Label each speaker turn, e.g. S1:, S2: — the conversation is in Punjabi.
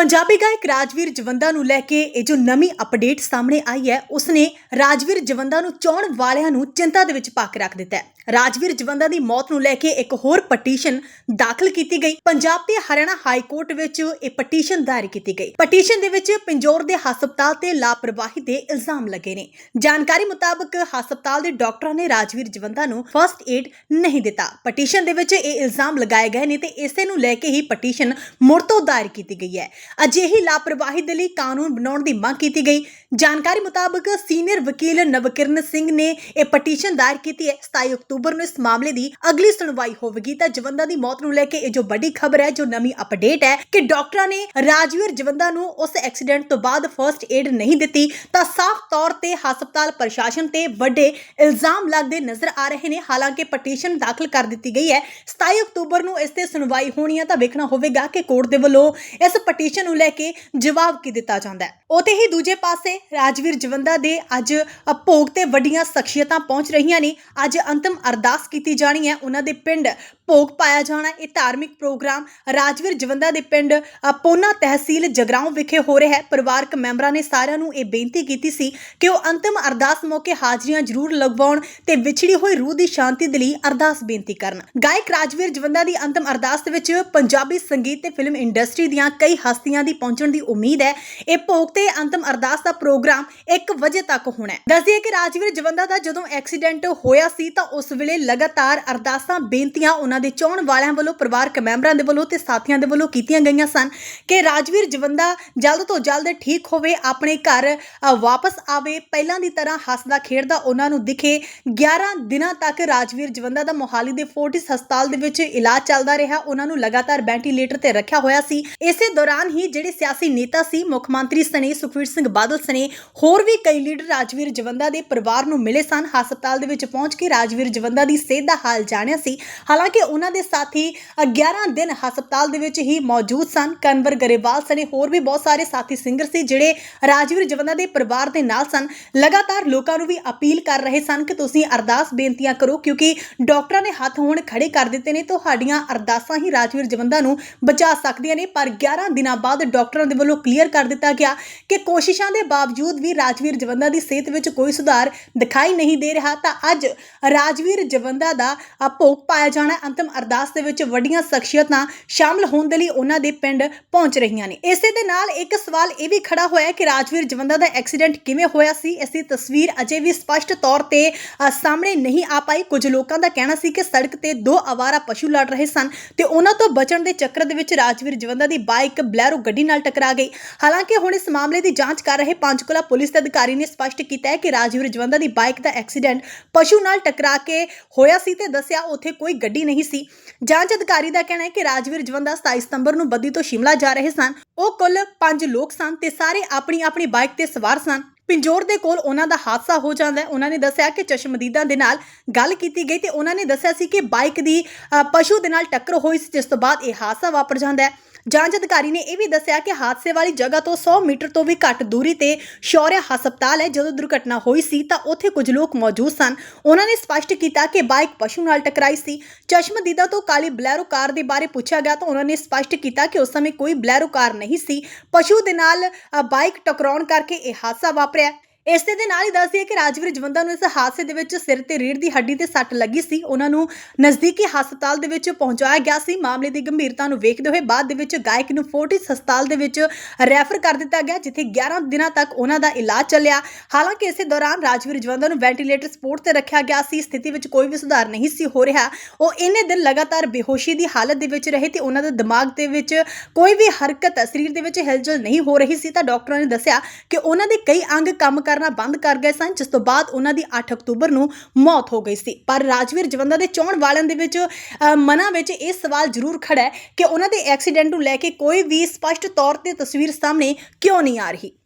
S1: ਪੰਜਾਬੀ ਗਾਇਕ ਰਾਜਵੀਰ ਜਵੰਦਾ ਨੂੰ ਲੈ ਕੇ ਇਹ ਜੋ ਨਵੀਂ ਅਪਡੇਟ ਸਾਹਮਣੇ ਆਈ ਹੈ, ਉਸਨੇ ਰਾਜਵੀਰ ਜਵੰਦਾ ਨੂੰ ਚਾਹਣ ਵਾਲਿਆਂ ਨੂੰ ਚਿੰਤਾ ਦੇ ਵਿੱਚ ਪਾ ਕੇ ਰੱਖ ਦਿੱਤਾ ਹੈ। ਰਾਜਵੀਰ ਜਵੰਦਾ ਦੀ ਮੌਤ ਨੂੰ ਲੈ ਕੇ ਇੱਕ ਹੋਰ ਪਟੀਸ਼ਨ ਦਾਖਲ ਕੀਤੀ ਗਈ। ਪੰਜਾਬ ਤੇ ਹਰਿਆਣਾ ਹਾਈ ਕੋਰਟ ਵਿੱਚ ਇਹ ਪਟੀਸ਼ਨ ਦਾਇਰ ਕੀਤੀ ਗਈ। ਪਟੀਸ਼ਨ ਦੇ ਵਿੱਚ ਪਿੰਜੌਰ ਦੇ ਹਸਪਤਾਲ ਤੇ ਲਾਪਰਵਾਹੀ ਦੇ ਇਲਜ਼ਾਮ ਲੱਗੇ ਨੇ। ਜਾਣਕਾਰੀ ਮੁਤਾਬਕ ਹਸਪਤਾਲ ਦੇ ਡਾਕਟਰਾਂ ਨੇ ਰਾਜਵੀਰ ਜਵੰਦਾ ਨੂੰ ਫਰਸਟ ਏਡ ਨਹੀਂ ਦਿੱਤਾ। ਪਟੀਸ਼ਨ ਦੇ ਵਿੱਚ ਇਹ ਇਲਜ਼ਾਮ ਲਗਾਏ ਗਏ ਨੇ ਤੇ ਇਸੇ ਨੂੰ ਲੈ ਕੇ ਹੀ ਪਟੀਸ਼ਨ ਮੁੜ ਤੋਂ ਦਾਇਰ ਕੀਤੀ ਗਈ ਹੈ। ਅਜਿਹੀ ਲਾਪਰਵਾਹੀ ਦੇ ਲਈ ਕਾਨੂੰਨ ਬਣਾਉਣ ਦੀ ਮੰਗ ਕੀਤੀ ਗਈ। ਜਾਣਕਾਰੀ ਮੁਤਾਬਕ ਸੀਨੀਅਰ ਵਕੀਲ ਨਵਕਿਰਨ ਸਿੰਘ ਨੇ ਇਹ ਪਟੀਸ਼ਨ ਦਾਇਰ ਕੀਤੀ ਹੈ। 27 ਅਕਤੂਬਰ ਨੂੰ ਇਸ ਮਾਮਲੇ ਦੀ ਅਗਲੀ ਸੁਣਵਾਈ ਹੋਵੇਗੀ। ਤਾਂ ਜਵੰਦਾ ਦੀ ਮੌਤ ਨੂੰ ਲੈ ਕੇ ਇਹ ਜੋ ਵੱਡੀ ਖਬਰ ਹੈ, ਜੋ ਨਵੀਂ ਅਪਡੇਟ ਹੈ ਕਿ ਡਾਕਟਰਾਂ ਨੇ ਰਾਜਵੀਰ ਜਵੰਦਾ ਨੂੰ ਉਸ ਐਕਸੀਡੈਂਟ ਤੋਂ ਬਾਅਦ ਫਰਸਟ ਏਡ ਨਹੀਂ ਦਿੱਤੀ, ਤਾਂ ਸਾਫ਼ ਤੌਰ ਤੇ ਹਸਪਤਾਲ ਪ੍ਰਸ਼ਾਸਨ ਤੇ ਵੱਡੇ ਇਲਜ਼ਾਮ ਲੱਗਦੇ ਨਜ਼ਰ ਆ ਰਹੇ ਨੇ। ਹਾਲਾਂਕਿ ਪਟੀਸ਼ਨ ਦਾਖਲ ਕਰ ਦਿੱਤੀ ਗਈ ਹੈ। 27 ਅਕਤੂਬਰ ਨੂੰ ਇਸ ਤੇ ਸੁਣਵਾਈ ਹੋਣੀ ਹੈ ਤਾਂ ਵੇਖਣਾ ਹੋਵੇਗਾ ਕਿ ਕੋਰਟ ਦੇ ਵੱਲੋਂ ਇਸ ਪਟੀਸ਼ਨ ਨੂੰ ਲੈ ਕੇ ਜਵਾਬ ਕੀ ਦਿੱਤਾ ਜਾਂਦਾ ਹੈ? ਉਤੇ ਹੀ ਦੂਜੇ ਪਾਸੇ ਰਾਜਵੀਰ ਜਵੰਦਾ ਦੇ ਅੱਜ ਭੋਗ ਤੇ ਵੱਡੀਆਂ ਸ਼ਖਸੀਅਤਾਂ ਪਹੁੰਚ ਰਹੀਆਂ ਨੇ। ਅੱਜ ਅੰਤਮ ਅਰਦਾਸ ਕੀਤੀ ਜਾਣੀ ਹੈ। ਉਹਨਾਂ ਦੇ ਪਿੰਡ ਭੋਗ ਪਾਇਆ ਜਾਣਾ ਇਹ ਧਾਰਮਿਕ ਪ੍ਰੋਗਰਾਮ ਰਾਜਵੀਰ ਜਵੰਦਾ ਦੇ ਪਿੰਡ ਪੋਨਾ ਤਹਿਸੀਲ ਜਗਰਾਉਂ ਵਿਖੇ ਹੋ ਰਿਹਾ ਹੈ। ਪਰਿਵਾਰਕ ਮੈਂਬਰਾਂ ਨੇ ਸਾਰਿਆਂ ਨੂੰ ਇਹ ਬੇਨਤੀ ਕੀਤੀ ਸੀ ਕਿ ਉਹ ਅੰਤਮ ਅਰਦਾਸ ਮੌਕੇ ਹਾਜ਼ਰੀਆਂ ਜ਼ਰੂਰ ਲਗਵਾਉਣ ਤੇ ਵਿਛੜੀ ਹੋਈ ਰੂਹ ਦੀ ਸ਼ਾਂਤੀ ਦੇ ਲਈ ਅਰਦਾਸ ਬੇਨਤੀ ਕਰਨ। ਗਾਇਕ ਰਾਜਵੀਰ ਜਵੰਦਾ ਦੀ ਅੰਤਮ ਅਰਦਾਸ ਦੇ ਵਿੱਚ ਪੰਜਾਬੀ ਸੰਗੀਤ ਤੇ ਫਿਲਮ ਇੰਡਸਟਰੀ ਦੀਆਂ ਕਈ ਹਸਤੀਆਂ ਦੀ ਪਹੁੰਚਣ ਦੀ ਉਮੀਦ ਹੈ। ਇਹ ਭੋਗ ਤੇ ਅੰਤਮ ਅਰਦਾਸ ਦਾ ਪ੍ਰੋਗਰਾਮ 1 ਵਜੇ ਤੱਕ ਹੋਣਾ ਹੈ। ਦੱਸਦੀਏ ਕਿ ਰਾਜਵੀਰ ਜਵੰਦਾ ਦਾ ਜਦੋਂ ਐਕਸੀਡੈਂਟ ਹੋਇਆ ਸੀ ਤਾਂ ਉਸ ਵੇਲੇ ਲਗਾਤਾਰ ਅਰਦਾਸਾਂ, ਬੇਨਤੀਆਂ ਉਹਨਾਂ ਦੇ ਚਾਹਣ ਵਾਲਿਆਂ ਵੱਲੋਂ, ਪਰਿਵਾਰਕ ਮੈਂਬਰਾਂ ਦੇ ਵੱਲੋਂ ਤੇ ਸਾਥੀਆਂ ਦੇ ਵੱਲੋਂ ਕੀਤੀਆਂ ਗਈਆਂ ਸਨ ਕਿ ਰਾਜਵੀਰ ਜਵੰਦਾ ਜਲਦ ਤੋਂ ਜਲਦ ਠੀਕ ਹੋਵੇ, ਆਪਣੇ ਘਰ ਵਾਪਸ ਆਵੇ। ਪਹਿਲਾਂ ਦੀ ਤਰ੍ਹਾਂ ਹੱਸਦਾ ਖੇਡਦਾ ਉਹਨਾਂ ਨੂੰ ਦਿਖੇ। 11 ਦਿਨਾਂ ਤੱਕ ਰਾਜਵੀਰ ਜਵੰਦਾ ਦਾ ਮੋਹਾਲੀ ਦੇ ਫੋਰਟਿਸ ਹਸਪਤਾਲ ਦੇ ਵਿੱਚ ਇਲਾਜ ਚੱਲਦਾ ਰਿਹਾ। ਉਹਨਾਂ ਨੂੰ ਲਗਾਤਾਰ ਵੈਂਟੀਲੇਟਰ ਤੇ ਰੱਖਿਆ ਹੋਇਆ ਸੀ। ਇਸੇ ਦੌਰਾਨ ਹੀ ਜਿਹੜੇ ਸਿਆਸੀ ਨੇਤਾ ਸੀ, ਮੁੱਖ ਮੰਤਰੀ ਸਣੇ, ਸੁਖਵੀਰ ਸਿੰਘ ਬਾਦਲ ਸਣੇ, ਹੋਰ ਵੀ ਕਈ ਲੀਡਰ ਰਾਜਵੀਰ ਜਵੰਦਾ ਦੇ ਪਰਿਵਾਰ ਨੂੰ ਮਿਲੇ ਸਨ। ਹਸਪਤਾਲ ਦੇ ਵਿੱਚ ਪਹੁੰਚ ਕੇ ਰਾਜਵੀਰ ਜਵੰਦਾ ਦੀ ਸਿਹਤ ਦਾ ਹਾਲ ਜਾਣਿਆ ਸੀ। ਹਾਲਾਂਕਿ ਉਹਨਾਂ ਦੇ ਸਾਥੀ 11 ਦਿਨ ਹਸਪਤਾਲ ਦੇ ਵਿੱਚ ਹੀ ਮੌਜੂਦ ਸਨ। ਕਨਵਰ ਗਰੇਵਾਲ ਸਣੇ ਹੋਰ ਵੀ ਬਹੁਤ ਸਾਰੇ ਸਾਥੀ ਸਿੰਗਰ ਸੀ, ਜਿਹੜੇ ਰਾਜਵੀਰ ਜਵੰਦਾ ਦੇ ਪਰਿਵਾਰ ਦੇ ਨਾਲ ਸਨ। ਲਗਾਤਾਰ ਲੋਕਾਂ ਨੂੰ ਵੀ ਅਪੀਲ ਕਰ ਰਹੇ ਸਨ ਕਿ ਤੁਸੀਂ ਅਰਦਾਸ ਬੇਨਤੀਆਂ ਕਰੋ, ਕਿਉਂਕਿ ਡਾਕਟਰਾਂ ਨੇ ਹੱਥ ਹੁਣ ਖੜੇ ਕਰ ਦਿੱਤੇ ਨੇ। ਤੁਹਾਡੀਆਂ ਅਰਦਾਸਾਂ ਹੀ ਰਾਜਵੀਰ ਜਵੰਦਾ ਨੂੰ ਬਚਾ ਸਕਦੀਆਂ ਨੇ, ਪਰ 11 ਦਿਨਾਂ ਬਾਅਦ ਬਾਅਦ ਡਾਕਟਰਾਂ ਦੇ ਵੱਲੋਂ ਕਲੀਅਰ ਕਰ ਦਿੱਤਾ ਗਿਆ ਕਿ ਕੋਸ਼ਿਸ਼ਾਂ ਦੇ ਬਾਵਜੂਦ ਵੀ ਰਾਜਵੀਰ ਜਵੰਦਾ ਦੀ ਸਿਹਤ ਵਿੱਚ ਕੋਈ ਸੁਧਾਰ ਦਿਖਾਈ ਨਹੀਂ ਦੇ ਰਿਹਾ, ਤਾਂ ਅੱਜ ਰਾਜਵੀਰ ਜਵੰਦਾ ਦਾ ਭੋਗ ਪਾਇਆ ਜਾਣਾ ਅੰਤਮ ਅਰਦਾਸ ਦੇ ਵਿੱਚ ਵੱਡੀਆਂ ਸ਼ਖਸੀਅਤਾਂ ਸ਼ਾਮਲ ਹੋਣ ਦੇ ਲਈ ਉਹਨਾਂ ਦੇ ਪਿੰਡ ਪਹੁੰਚ ਰਹੀਆਂ ਨੇ। ਇਸੇ ਦੇ ਨਾਲ ਇੱਕ ਸਵਾਲ ਇਹ ਵੀ ਖੜਾ ਹੋਇਆ ਕਿ ਰਾਜਵੀਰ ਜਵੰਦਾ ਦਾ ਐਕਸੀਡੈਂਟ ਕਿਵੇਂ ਹੋਇਆ ਸੀ? ਇਸ ਦੀ ਤਸਵੀਰ ਅਜੇ ਵੀ ਸਪਸ਼ਟ ਤੌਰ ਤੇ ਸਾਹਮਣੇ ਨਹੀਂ ਆ ਪਾਈ। ਕੁਝ ਲੋਕਾਂ ਦਾ ਕਹਿਣਾ ਸੀ ਕਿ ਸੜਕ ਤੇ ਦੋ ਆਵਾਰਾ ਪਸ਼ੂ ਲੜ ਰਹੇ ਸਨ ਤੇ ਉਹਨਾਂ ਤੋਂ ਬਚਣ ਦੇ ਚੱਕਰ ਦੇ ਵਿੱਚ ਰਾਜਵੀਰ ਜਵੰਦਾ ਦੀ ਬਾਈਕ ਬਲੈਰੋ ਗੱਡੀ ਨਾਲ ਟਕਰਾ ਗਈ। ਹਾਲਾਂਕਿ ਹੁਣ ਇਸ ਮਾਮਲੇ ਦੀ ਜਾਂਚ ਕਰ ਰਹੇ ਪੰਚਕੁਲਾ ਪੁਲਿਸ ਦੇ ਅਧਿਕਾਰੀ ਨੇ ਸਪਸ਼ਟ ਕੀਤਾ ਹੈ ਕਿ ਰਾਜਵੀਰ ਜਵੰਦਾ ਦੀ ਬਾਈਕ ਦਾ ਐਕਸੀਡੈਂਟ ਪਸ਼ੂ ਨਾਲ ਟਕਰਾ ਕੇ ਹੋਇਆ ਸੀ ਤੇ ਦੱਸਿਆ ਉੱਥੇ ਕੋਈ ਗੱਡੀ ਨਹੀਂ ਸੀ। ਜਾਂਚ ਅਧਿਕਾਰੀ ਦਾ ਕਹਿਣਾ ਹੈ ਕਿ ਰਾਜਵੀਰ ਜਵੰਦਾ 27 ਸਤੰਬਰ ਨੂੰ ਬੱਦੀ ਤੋਂ ਸ਼ਿਮਲਾ ਜਾ ਰਹੇ ਸਨ। ਉਹ ਕੁੱਲ 5 ਲੋਕ ਸਨ ਤੇ ਸਾਰੇ ਆਪਣੀ ਆਪਣੀ ਬਾਈਕ ਤੇ ਸਵਾਰ ਸਨ। ਪਿੰਜੋਰ ਦੇ ਕੋਲ ਉਹਨਾਂ ਦਾ ਹਾਦਸਾ ਹੋ ਜਾਂਦਾ ਹੈ। ਉਹਨਾਂ ਨੇ ਦੱਸਿਆ ਕਿ ਚਸ਼ਮਦੀਦਾਂ ਦੇ ਨਾਲ ਗੱਲ ਕੀਤੀ ਗਈ ਤੇ ਉਹਨਾਂ ਨੇ ਦੱਸਿਆ ਸੀ ਕਿ ਬਾਈਕ ਦੀ ਪਸ਼ੂ ਦੇ ਨਾਲ ਟੱਕਰ ਹੋਈ ਸੀ, ਜਿਸ ਤੋਂ ਬਾਅਦ ਇਹ ਹਾਦਸਾ ਵਾਪਰ ਜਾਂਦਾ ਹੈ। ਜਾਂਚ ਅਧਿਕਾਰੀ ਨੇ ਇਹ ਵੀ ਦੱਸਿਆ ਕਿ ਹਾਦਸੇ ਵਾਲੀ ਜਗ੍ਹਾ ਤੋਂ 100 ਮੀਟਰ ਤੋਂ ਵੀ ਘੱਟ ਦੂਰੀ ਤੇ ਸ਼ੌਰਿਆ ਹਸਪਤਾਲ ਹੈ। ਜਦੋਂ ਦੁਰਘਟਨਾ ਹੋਈ ਸੀ ਤਾਂ ਉੱਥੇ ਕੁਝ ਲੋਕ ਮੌਜੂਦ ਸਨ। ਉਹਨਾਂ ਨੇ ਸਪਸ਼ਟ ਕੀਤਾ ਕਿ ਬਾਈਕ ਪਸ਼ੂ ਨਾਲ ਟਕਰਾਈ ਸੀ। ਚਸ਼ਮਦੀਦਾ ਤੋਂ ਕਾਲੀ ਬਲੈਰੋ ਕਾਰ ਦੇ ਬਾਰੇ ਪੁੱਛਿਆ ਗਿਆ ਤਾਂ ਉਹਨਾਂ ਨੇ ਸਪਸ਼ਟ ਕੀਤਾ ਕਿ ਉਸ ਸਮੇਂ ਕੋਈ ਬਲੈਰੋ ਕਾਰ ਨਹੀਂ ਸੀ। ਪਸ਼ੂ ਦੇ ਨਾਲ ਬਾਈਕ ਟਕਰਾਉਣ ਕਰਕੇ ਇਹ ਹਾਦਸਾ ਵਾਪਰਿਆ। ਇਸੇ ਦੇ ਨਾਲ ਹੀ ਦੱਸ ਦਈਏ ਕਿ ਰਾਜਵੀਰ ਜਵੰਦਾ ਨੂੰ ਇਸ ਹਾਦਸੇ ਦੇ ਵਿੱਚ ਸਿਰ ਤੇ ਰੀੜ ਦੀ ਹੱਡੀ ਤੇ ਸੱਟ ਲੱਗੀ ਸੀ। ਉਹਨਾਂ ਨੂੰ ਨਜ਼ਦੀਕੀ ਹਸਪਤਾਲ ਦੇ ਵਿੱਚ ਪਹੁੰਚਾਇਆ ਗਿਆ ਸੀ। ਮਾਮਲੇ ਦੀ ਗੰਭੀਰਤਾ ਨੂੰ ਵੇਖਦੇ ਹੋਏ ਬਾਅਦ ਦੇ ਵਿੱਚ ਗਾਇਕ ਨੂੰ ਫੋਰਟਿਸ ਹਸਪਤਾਲ ਦੇ ਵਿੱਚ ਰੈਫਰ ਕਰ ਦਿੱਤਾ ਗਿਆ, ਜਿੱਥੇ 11 ਦਿਨਾਂ ਤੱਕ ਉਹਨਾਂ ਦਾ ਇਲਾਜ ਚੱਲਿਆ। ਹਾਲਾਂਕਿ ਇਸੇ ਦੌਰਾਨ ਰਾਜਵੀਰ ਜਵੰਦਾ ਨੂੰ ਵੈਂਟੀਲੇਟਰ ਸਪੋਰਟ ਤੇ ਰੱਖਿਆ ਗਿਆ ਸੀ। ਸਥਿਤੀ ਵਿੱਚ ਕੋਈ ਵੀ ਸੁਧਾਰ ਨਹੀਂ ਸੀ ਹੋ ਰਿਹਾ। ਉਹ ਇੰਨੇ ਦਿਨ ਲਗਾਤਾਰ ਬੇਹੋਸ਼ੀ ਦੀ ਹਾਲਤ ਦੇ ਵਿੱਚ ਰਹੇ ਤੇ ਉਹਨਾਂ ਦੇ ਦਿਮਾਗ ਦੇ ਵਿੱਚ ਕੋਈ ਵੀ ਹਰਕਤ ਸਰੀਰ ਦੇ ਵਿੱਚ ਹਿਲਜੁਲ ਨਹੀਂ ਹੋ ਰਹੀ ਸੀ। ਤਾਂ ਡਾਕਟਰਾਂ ਨੇ ਦੱਸਿਆ ਕਿ ਉਹਨਾਂ ਦੇ ਕਈ ਅੰਗ ਕੰਮ ਕਰਨਾ ਬੰਦ ਕਰ ਗਏ ਸਨ ਜਿਸ ਤੋਂ ਬਾਅਦ ਉਹਨਾਂ ਦੀ 8 ਅਕਤੂਬਰ ਨੂੰ ਮੌਤ ਹੋ ਗਈ ਸੀ। ਪਰ ਰਾਜਵੀਰ ਜਵੰਦਾ ਦੇ ਚੋਣ ਵਾਲਿਆਂ ਦੇ ਵਿੱਚ ਅ, ਮਨਾਂ ਵਿੱਚ ਇਹ ਸਵਾਲ ਜ਼ਰੂਰ ਖੜਾ ਹੈ ਕਿ ਉਹਨਾਂ ਦੇ ਐਕਸੀਡੈਂਟ ਨੂੰ ਲੈ ਕੇ ਕੋਈ ਵੀ ਸਪਸ਼ਟ ਤੌਰ ਤੇ ਤਸਵੀਰ ਸਾਹਮਣੇ ਕਿਉਂ ਨਹੀਂ ਆ ਰਹੀ?